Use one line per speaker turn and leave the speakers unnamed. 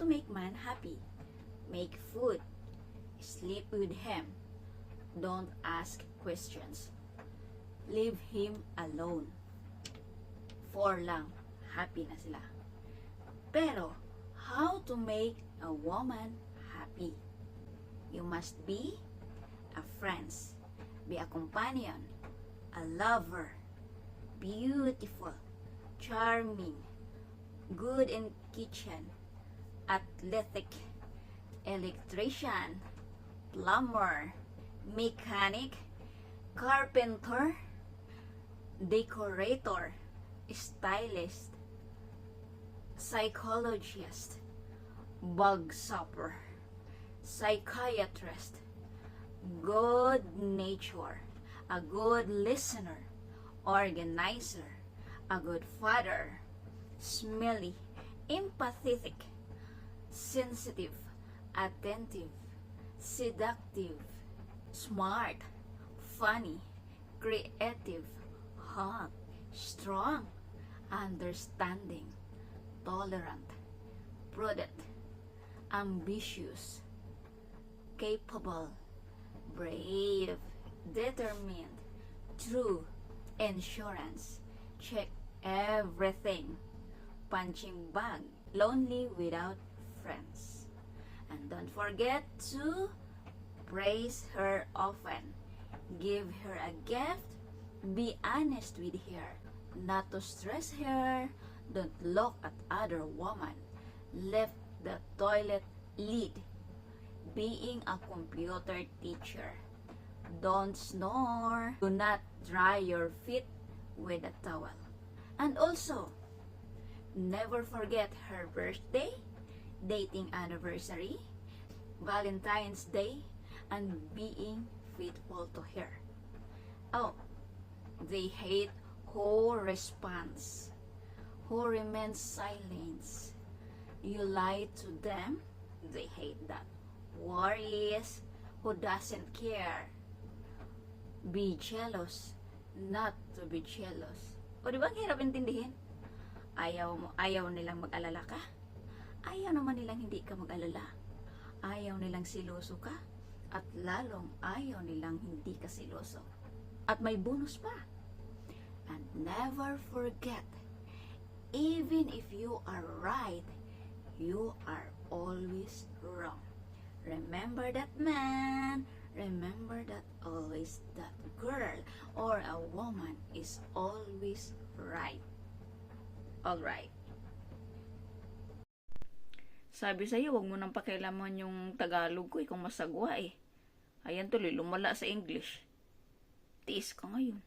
to make man happy? Make food. Sleep with him. Don't ask questions. Leave him alone. Four lang. Happy na sila. Pero, how to make a woman happy? You must be a friend, be a companion, a lover, beautiful, charming, good in kitchen, athletic, electrician, plumber, mechanic, carpenter, decorator, stylist, psychologist, bug supper, psychiatrist, good nature, a good listener, organizer, a good father, smelly, empathetic, sensitive, attentive, seductive, smart, funny, creative, hot, strong, understanding, tolerant, prudent, ambitious, capable, brave, determined, true, insurance, check everything, punching bag, lonely without friends. And don't forget to praise her often, give her a gift, be honest with her, not to stress her, don't look at other woman, left the toilet lead, being a computer teacher. Don't snore. Do not dry your feet with a towel. And also, never forget her birthday, dating anniversary, Valentine's Day, and being faithful to her. Oh, they hate who responds, who remains silent. You lie to them, they hate that. Worries, who doesn't care. Be jealous, not to be jealous. O di ba ang hirap intindihin? Ayaw mo, ayaw nilang mag-alala ka. Ayaw naman nilang hindi ka mag-alala. Ayaw nilang siloso ka. At lalong ayaw nilang hindi ka siloso. At may bonus pa. And never forget, even if you are right, you are always wrong. Remember that man. Remember that always that girl or a woman is always right. Alright.
Sabi sa'yo, wag mo nang pakialaman yung Tagalog ko eh, masagwa eh. Ayan tuloy, lumala sa English. Tiis ka ngayon.